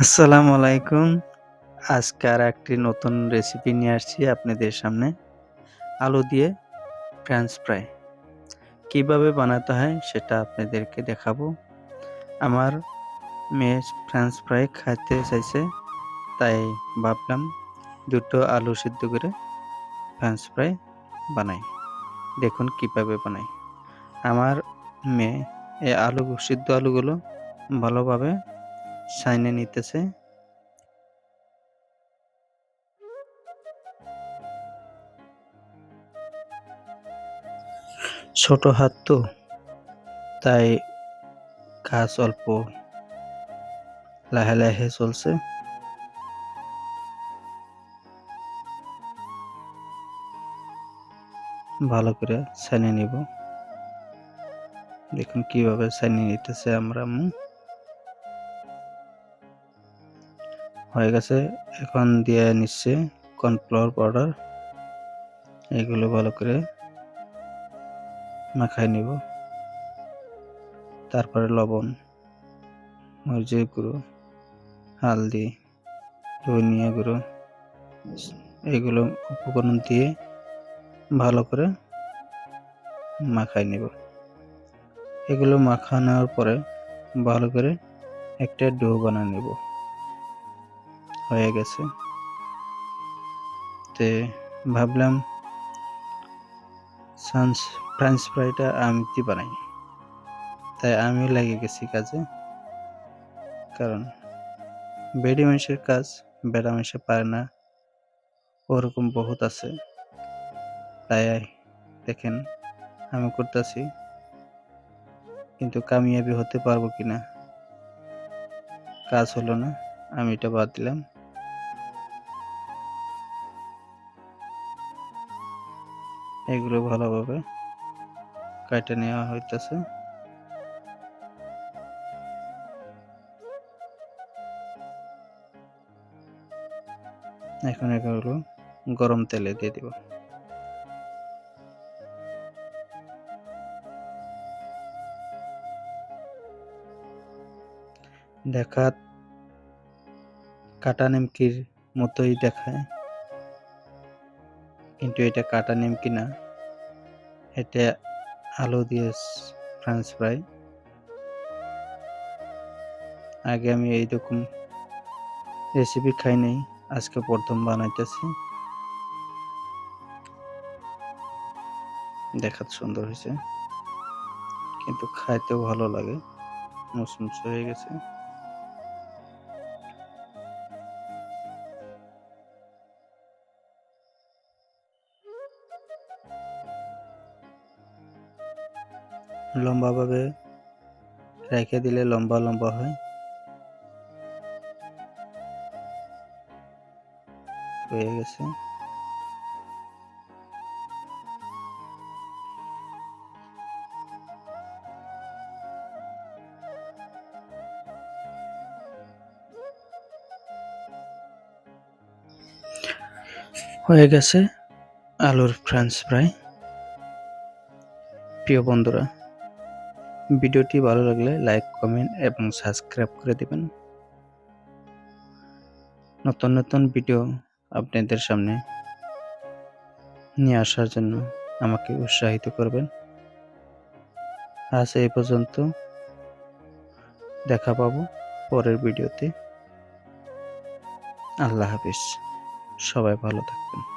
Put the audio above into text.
আসসালামু আলাইকুম। আজকে আর একটি নতুন রেসিপি নিয়ে আসছি আপনাদের সামনে। আলু দিয়ে ফ্রেঞ্চ ফ্রাই। কীভাবে বানাতে হয় সেটা আপনাদেরকে দেখাবো। আমার মেয়ে ফ্রেঞ্চ ফ্রাই খাইতে চাইছে, তাই ভাবলাম দুটো আলু সিদ্ধ করে ফ্রেঞ্চ ফ্রাই বানাই। দেখুন কীভাবে বানাই। আমার মেয়ে এই আলু সিদ্ধ আলুগুলো ভালোভাবে ছাইনে নিতেছে। ছোট হাত তো, তাই কাজ অল্প লাহে লাহে চলছে। ভালো করে সাইনে নিব। দেখুন কীভাবে সাইনে নিতেছে আমার হয়ে গেছে। এখন দিয়ে নিচ্ছে কর্নফ্লাওয়ার পাউডার। এগুলো ভালো করে মাখায় নিব। তারপরে লবণ, মরিচের গুঁড়ো, হালদি, ধনিয়া গুঁড়ো, এগুলো উপকরণ দিয়ে ভালো করে মাখায় নিব। এগুলো মাখানোর পরে ভালো করে একটা ডো বানিয়ে নেব। হয়ে গেছে। তে ভাবলাম, সানস ফ্রেঞ্চ ফ্রাইটা আমি বানাই? তাই আমি লেগে গেছি কাজে। কারণ বেডি মানুষের কাজ বেড়া মানুষে পারে না, ওরকম বহুত আছে। তাই দেখেন, আমি করতেছি। কিন্তু কামিয়াবি হতে পারব কিনা? কাজ হলো না, আমি এটা বাদ দিলাম। এগুলো ভালোভাবে কাটে নেওয়া হইতেছে। এখন এগুলো গরম তেলে দিয়ে দিব। দেখাত কাটা নিমকির মতোই দেখায়। কিন্তু এটা কাটা নিমকি না এটা আলু দিয়ে ফ্রেঞ্চ ফ্রাই আগে আমি এইরকম রেসিপি খাই নাই, আজকে প্রথম বানাইতেছি। দেখাত সুন্দর হয়েছে। কিন্তু খাইতেও ভালো লাগে মুসমুস হয়ে গেছে। লম্বাভাবে রেখে দিলে লম্বা লম্বা হয়। হয়ে গেছে। হয়ে গেছে আলুর ফ্রেঞ্চ ফ্রাই। প্রিয় বন্ধুরা ভিডিওটি ভালো লাগলে লাইক, কমেন্ট এবং সাবস্ক্রাইব করে দেবেন। নতুন নতুন ভিডিও আপনাদের সামনে নিয়ে আসার জন্য আমাকে উৎসাহিত করবেন। আজ এই পর্যন্ত দেখা পাবো পরের ভিডিওতে। আল্লাহ হাফিজ। সবাই ভালো থাকবেন।